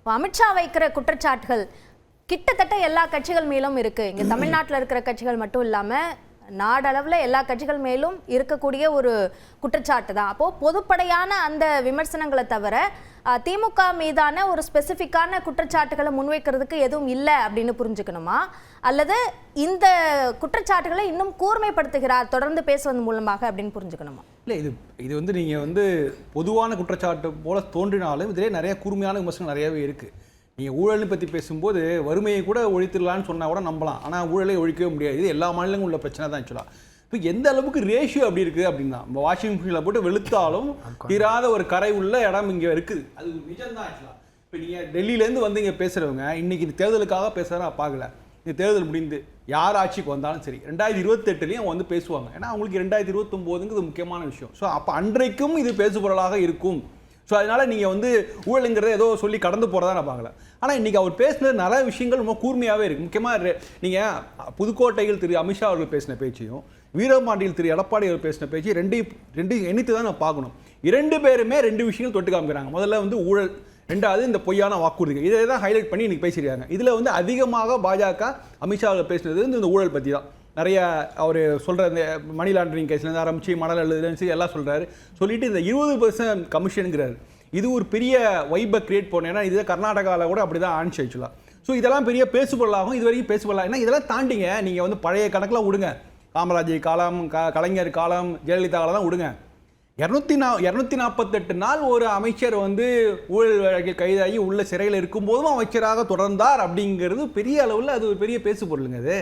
இப்போ அமித்ஷா வைக்கிற குற்றச்சாட்டுகள் கிட்டத்தட்ட எல்லா கட்சிகள் மேலும் இருக்கு. இங்க தமிழ்நாட்டில் இருக்கிற கட்சிகள் மட்டும் இல்லாம நாடளவில் எல்லா கட்சிகள் மேலும் இருக்கக்கூடிய ஒரு குற்றச்சாட்டு தான். அப்போ பொதுப்படையான அந்த விமர்சனங்களை தவிர திமுக மீதான ஒரு ஸ்பெசிஃபிக்கான குற்றச்சாட்டுகளை முன்வைக்கிறதுக்கு எதுவும் இல்லை அப்படின்னு புரிஞ்சுக்கணுமா? அல்லது இந்த குற்றச்சாட்டுகளை இன்னும் கூர்மைப்படுத்துகிறார் தொடர்ந்து பேசுவது மூலமாக அப்படின்னு புரிஞ்சுக்கணுமா? இல்லை இது இது வந்து நீங்கள் வந்து பொதுவான குற்றச்சாட்டு போல தோன்றினாலும் இதிலே நிறைய கூர்மையான விமர்சனம் நிறையவே இருக்குது நீங்கள் ஊழலை பற்றி பேசும்போது வறுமையை கூட ஒழித்திடலான்னு சொன்னால் கூட நம்பலாம். ஆனால் ஊழலை ஒழிக்கவே முடியாது. இது எல்லா மாநிலங்களும் உள்ள பிரச்சனை தான் ஆக்சுவலாக இப்போ எந்த அளவுக்கு ரேஷியோ அப்படி இருக்குது அப்படின்னா நம்ம வாஷிங் மிஷினில் போட்டு வெளுத்தாலும் தீராத ஒரு கரை உள்ள இடம் இங்கே இருக்குது அது நிஜம்தான் ஆக்சுவலாக இப்போ நீங்கள் டெல்லியிலேருந்து வந்து இங்கே பேசுகிறவங்க இன்னைக்கு இந்த தேர்தலுக்காக பேசுகிறத பார்க்கல. இந்த தேர்தல் முடிந்து யார் ஆட்சிக்கு வந்தாலும் சரி ரெண்டாயிரத்தி இருபத்தெட்டுலேயும் அவங்க வந்து பேசுவாங்க. ஏன்னா அவங்களுக்கு ரெண்டாயிரத்தி இருபத்தொம்போதுங்கிறது முக்கியமான விஷயம். ஸோ அப்போ அன்றைக்கும் இது பேசுபொருளாக இருக்கும். ஸோ அதனால நீங்கள் வந்து ஊழலுங்கிறத ஏதோ சொல்லி கடந்து போகிறதா நான் பார்க்கல. ஆனால் இன்றைக்கி அவர் பேசின நிறைய விஷயங்கள் ரொம்ப கூர்மையாகவே இருக்குது முக்கியமாக நீங்கள் புதுக்கோட்டையில் திரு. அமித்ஷா அவர்கள் பேசின பேச்சையும் வீரபாண்டியில் திரு. எடப்பாடி அவர் பேசின பேச்சு ரெண்டையும் ரெண்டையும் எண்ணித்து தான் நான் பார்க்கணும். இரண்டு பேருமே ரெண்டு விஷயங்கள் தொட்டு காமிக்கிறாங்க. முதல்ல வந்து ஊழல் ரெண்டாவது இந்த பொய்யான வாக்குறுதிகள். இதை தான் ஹைலைட் பண்ணி இன்றைக்கி பேசியிருக்காங்க. இதில் வந்து அதிகமாக பாஜக அமித்ஷா அவர்கள் பேசினது வந்து இந்த ஊழல் பற்றி தான். நிறைய அவர் சொல்கிற இந்த மணி லாண்டரிங் கேஸ்லேருந்து ஆரம்பித்து மணல் எழுதுலேருந்து எல்லாம் சொல்கிறாரு சொல்லிவிட்டு இந்த இருபது பர்சன்ட் கமிஷனுங்கிறாரு இது ஒரு பெரிய வைப்பை கிரியேட் பண்ண. ஏன்னா இது கர்நாடகாவில் கூட அப்படி தான் ஆணிச்சு ஆச்சுலாம் ஸோ இதெல்லாம் பெரிய பேசுபொருளாகும் இது வரைக்கும் பேசுபொருளாக ஏன்னா இதெல்லாம் தாண்டிங்க. நீங்கள் வந்து பழைய கணக்கெலாம் விடுங்க காமராஜர் காலம் க கலைஞர் காலம் ஜெயலலிதா காலம் தான் விடுங்க இரநூத்தி நா இரநூத்தி நாற்பத்தெட்டு நாள் ஒரு அமைச்சர் வந்து ஊழல் வழக்கில் கைதாகி உள்ள சிறையில் இருக்கும்போதும் அமைச்சராக தொடர்ந்தார் அப்படிங்கிறது பெரிய அளவில் அது ஒரு பெரிய பேசு பொருளுங்க அது.